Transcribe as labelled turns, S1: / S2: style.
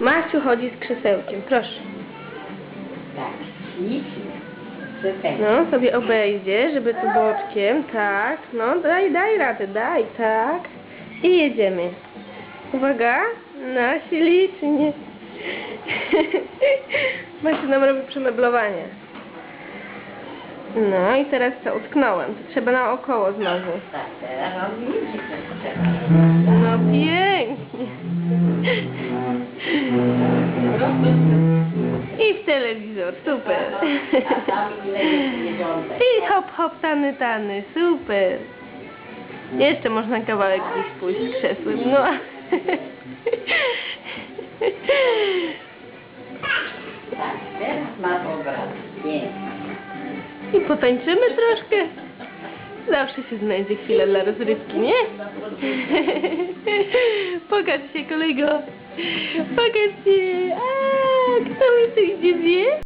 S1: Maciu chodzi z krzesełkiem, proszę.
S2: Tak, ślicznie.
S1: No, sobie obejdzie, żeby tu boczkiem, tak. No, daj, daj radę, daj, tak. I jedziemy. Uwaga, no, ślicznie. Maciu nam robi przemeblowanie. No i teraz co, utknąłem. To trzeba naokoło znowu.
S2: Tak, teraz trzeba.
S1: I w telewizor, super. I hop hop tany tany, super. Jeszcze można kawałek gdzieś pójść krzesłem, no. I potańczymy troszkę. Zawsze się znajdzie chwila dla rozrywki, nie? Pokaż się kolego. Pokaż się. Kto mi tu idzie, wie?